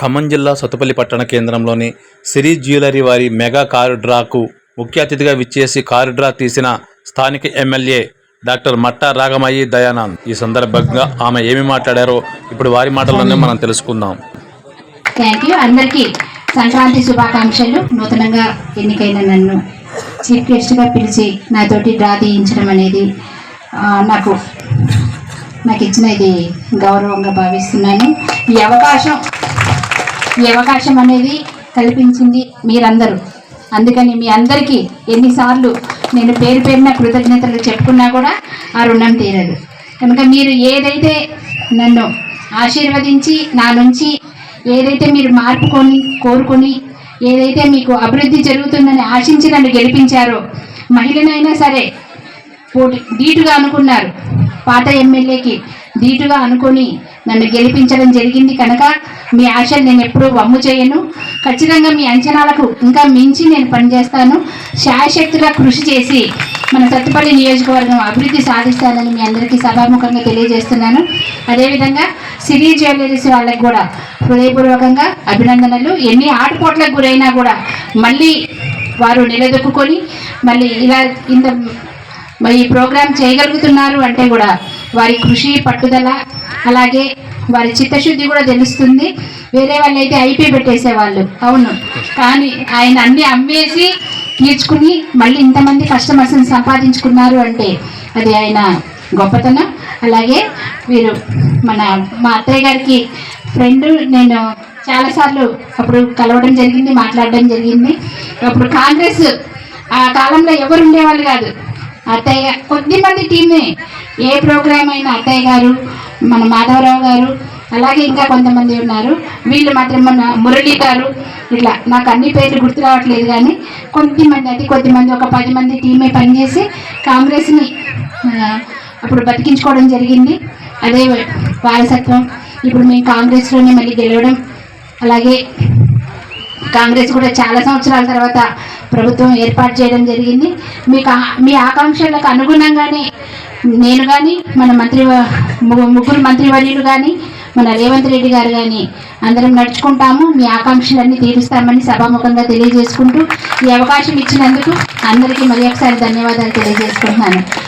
ఖమ్మం జిల్లా సతుపల్లి పట్టణ కేంద్రంలోని సిరి జ్యువెలరీ వారి మెగా కారు డ్రాకు ముఖ్య అతిథిగా విచ్చేసి కారు డ్రా తీసిన స్థానిక ఎమ్మెల్యే డాక్టర్ మట్టా రాగమయ్యి దయానంద్. ఈ సందర్భంగా ఆమె ఏమి మాట్లాడారో ఇప్పుడు వారి మాటల్లోనే మనం తెలుసుకుందాం. థ్యాంక్ యూ అందరికీ సంక్రాంతి శుభాకాంక్షలు. నూతనంగా ఎన్నికైన నన్ను చీఫ్ గెస్ట్గా పిలిచి నాతోటి డ్రా తీయించడం అనేది నాకు నాకు ఇచ్చిన ఇది గౌరవంగా భావిస్తున్నాను. ఈ అవకాశం ఈ అవకాశం అనేది కల్పించింది మీరందరూ. అందుకని మీ అందరికీ ఎన్నిసార్లు నేను పేరు పేరున కృతజ్ఞతలు చెప్పుకున్నా కూడా ఆ రుణం తీరదు. కనుక మీరు ఏదైతే నన్ను ఆశీర్వదించి నా నుంచి ఏదైతే మీరు మార్పుకొని కోరుకొని ఏదైతే మీకు అభివృద్ధి జరుగుతుందని ఆశించి నన్ను గెలిపించారో మహిళనైనా సరే పోటీ ధీటుగా అనుకున్నారు. పాత ఎమ్మెల్యేకి ధీటుగా అనుకొని నన్ను గెలిపించడం జరిగింది కనుక మీ ఆశలు నేను ఎప్పుడూ వమ్ము చేయను. ఖచ్చితంగా మీ అంచనాలకు ఇంకా మించి నేను పనిచేస్తాను. శాయశక్తిగా కృషి చేసి మన సత్తుపల్లి నియోజకవర్గం అభివృద్ధి సాధిస్తానని మీ అందరికీ సభాముఖంగా తెలియజేస్తున్నాను. అదేవిధంగా సిరి జ్యువెలరీస్ వాళ్ళకి కూడా హృదయపూర్వకంగా అభినందనలు. ఎన్ని ఆటపోట్లకు గురైనా కూడా మళ్ళీ వారు నిలదొక్కుకొని మళ్ళీ ఇలా ఇంత మరి ఈ ప్రోగ్రాం చేయగలుగుతున్నారు అంటే కూడా వారి కృషి పట్టుదల అలాగే వారి చిత్తశుద్ధి కూడా తెలుస్తుంది. వేరే వాళ్ళు అయితే ఐపీ పెట్టేసేవాళ్ళు. అవును. కానీ ఆయన అన్ని అమ్మేసి తీర్చుకుని మళ్ళీ ఇంతమంది కస్టమర్స్ని సంపాదించుకున్నారు అంటే అది ఆయన గొప్పతనం. అలాగే వీరు మన మా అత్తయ్య గారికి ఫ్రెండ్ నేను చాలాసార్లు అప్పుడు కలవడం జరిగింది మాట్లాడడం జరిగింది. అప్పుడు కాంగ్రెస్ ఆ కాలంలో ఎవరు ఉండేవాళ్ళు కాదు. అత్తయ్య కొద్ది మంది టీమే. ఏ ప్రోగ్రామ్ అయినా అత్తయ్య గారు మన మాధవరావు గారు అలాగే ఇంకా కొంతమంది ఉన్నారు. వీళ్ళు మాత్రం మన మురళి గారు ఇట్లా నాకు అన్ని పేర్లు గుర్తు రావట్లేదు కానీ కొద్దిమంది అతి కొద్దిమంది ఒక పది మంది టీమే పనిచేసి కాంగ్రెస్ని అప్పుడు బతికించుకోవడం జరిగింది. అదే వారసత్వం. ఇప్పుడు మేము కాంగ్రెస్లోనే మళ్ళీ గెలవడం. అలాగే కాంగ్రెస్ కూడా చాలా సంవత్సరాల తర్వాత ప్రభుత్వం ఏర్పాటు చేయడం జరిగింది. మీకు ఆ- మీ ఆకాంక్షలకు అనుగుణంగానే నేను కానీ మన మంత్రి ముగ్గురు మంత్రివర్యులు కానీ మన రేవంత్ రెడ్డి గారు కానీ అందరం నడుచుకుంటాము. మీ ఆకాంక్షలన్నీ తీరుస్తామని సభాముఖంగా తెలియజేసుకుంటూ ఈ అవకాశం ఇచ్చినందుకు అందరికీ మరి ఒకసారి ధన్యవాదాలు తెలియజేసుకుంటున్నాను.